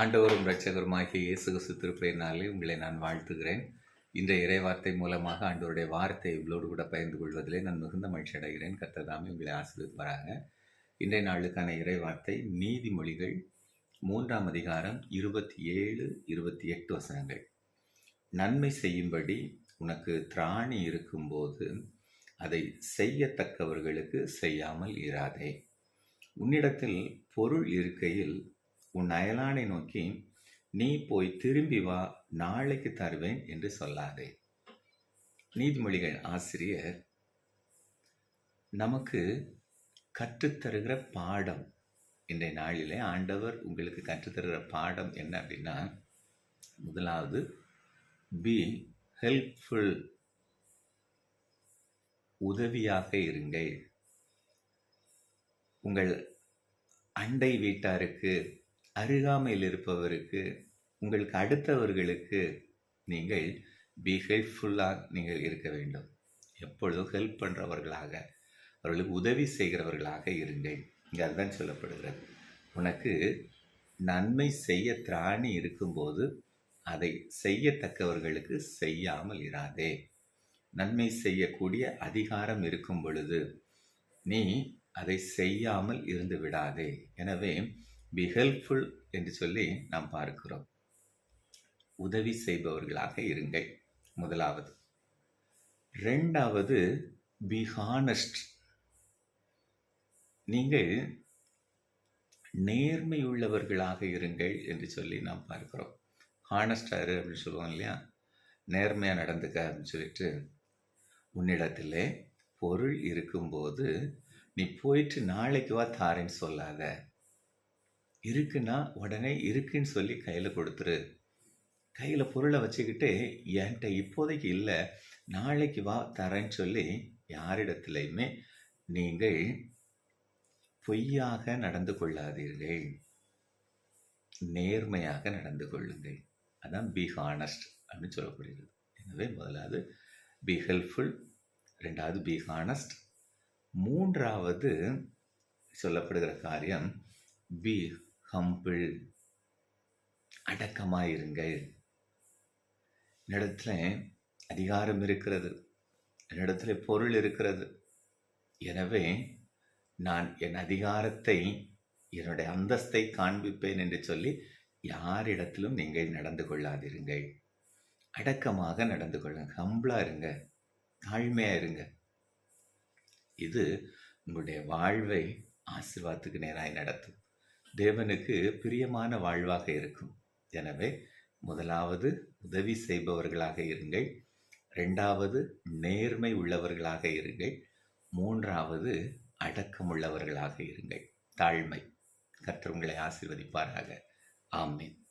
ஆண்டவரும் இரட்சகருமாகிய இயேசு கிறிஸ்து திருப்பெயரினாலே உங்களை நான் வாழ்த்துகிறேன். இன்றைய இறைவார்த்தை மூலமாக ஆண்டவருடைய வார்த்தை இவ்வளோடு கூட பகிர்ந்து கொள்வதிலே நான் மிகுந்த மகிழ்ச்சி அடைகிறேன். கத்ததாமே உங்களை ஆசீர்வதிப்பாராங்க இன்றைய நாளுக்கான இறைவார்த்தை நீதிமொழிகள் மூன்றாம் அதிகாரம் இருபத்தி ஏழு இருபத்தி எட்டு வசனங்கள். நன்மை செய்யும்படி உனக்கு திராணி இருக்கும்போது அதை செய்யத்தக்கவர்களுக்கு செய்யாமல் இராதே. உன்னிடத்தில் பொருள் இருக்கையில் உன் அயலானை நோக்கி நீ போய் திரும்பி வா நாளைக்கு தருவேன் என்று சொல்லாதே. நீதிமொழிகள் ஆசிரியர் நமக்கு கற்றுத்தருகிற பாடம் இன்றைய நாளிலே ஆண்டவர் உங்களுக்கு கற்றுத்தருகிற பாடம் என்ன அப்படின்னா முதலாவது பி ஹெல்ப்ஃபுல் உதவியாக இருங்கள். உங்கள் அண்டை வீட்டாருக்கு அருகாமையில் இருப்பவருக்கு உங்களுக்கு அடுத்தவர்களுக்கு நீங்கள் பி ஹெல்ப்ஃபுல்லாக நீங்கள் இருக்க வேண்டும். எப்பொழுதும் ஹெல்ப் பண்ணுறவர்களாக அவர்களுக்கு உதவி செய்கிறவர்களாக இருங்கள். இங்கே அதுதான் சொல்லப்படுகிறது. உனக்கு நன்மை செய்ய திராணி இருக்கும்போது அதை செய்யத்தக்கவர்களுக்கு செய்யாமல் இராதே. நன்மை செய்யக்கூடிய அதிகாரம் இருக்கும் பொழுது நீ அதை செய்யாமல் இருந்து விடாதே. எனவே பி ஹெல்ப்ஃபுல் என்று சொல்லி நாம் பார்க்கிறோம். உதவி செய்பவர்களாக இருங்கள். முதலாவது. ரெண்டாவது பி ஹானஸ்ட் நீங்கள் நேர்மையுள்ளவர்களாக இருங்கள் என்று சொல்லி நாம் பார்க்கிறோம். ஹானஸ்டாரு அப்படின்னு சொல்லுவோம் இல்லையா? நேர்மையாக நடந்துக்க அப்படின்னு சொல்லிட்டு உன்னிடத்தில் பொருள் இருக்கும்போது நீ போயிட்டு நாளைக்கு வா தாரேன்னு சொல்லாத. இருக்குன்னா உடனே இருக்குன்னு சொல்லி கையில் கொடுத்துரு. கையில் பொருளை வச்சுக்கிட்டு என்கிட்ட இப்போதைக்கு இல்லை. நாளைக்கு வா தரேன்னு சொல்லி யாரிடத்துலையுமே நீங்கள் பொய்யாக நடந்து கொள்ளாதீர்கள். நேர்மையாக நடந்து கொள்ளுங்கள். அதான் பி ஹானஸ்ட் அப்படின்னு சொல்லப்படுகிறது எனவே முதலாவது பி ஹெல்ப்ஃபுல் ரெண்டாவது பி ஹானஸ்ட் மூன்றாவது சொல்லப்படுகிற காரியம் பி ஹம்பிள் அடக்கமாக இருங்கள். என்னிடத்துல அதிகாரம் இருக்கிறது. என்னிடத்துல பொருள் இருக்கிறது. எனவே நான் என் அதிகாரத்தை என்னுடைய அந்தஸ்தை காண்பிப்பேன் என்று சொல்லி யாரிடத்திலும் நீங்கள் நடந்து கொள்ளாதிருங்கள். அடக்கமாக நடந்து கொள்ளுங்க ஹம்பிளாக இருங்க. தாழ்மையாக இருங்க. இது உங்களுடைய வாழ்வை ஆசிர்வாதத்துக்கு நேராய் நடத்தும். தேவனுக்கு பிரியமான வாழ்வாக இருக்கும். எனவே முதலாவது உதவி செய்பவர்களாக இருங்கள். ரெண்டாவது நேர்மை உள்ளவர்களாக இருங்கள். மூன்றாவது அடக்கம் உள்ளவர்களாக இருங்கள். தாழ்மை. கர்த்தர் உங்களை ஆமீன்.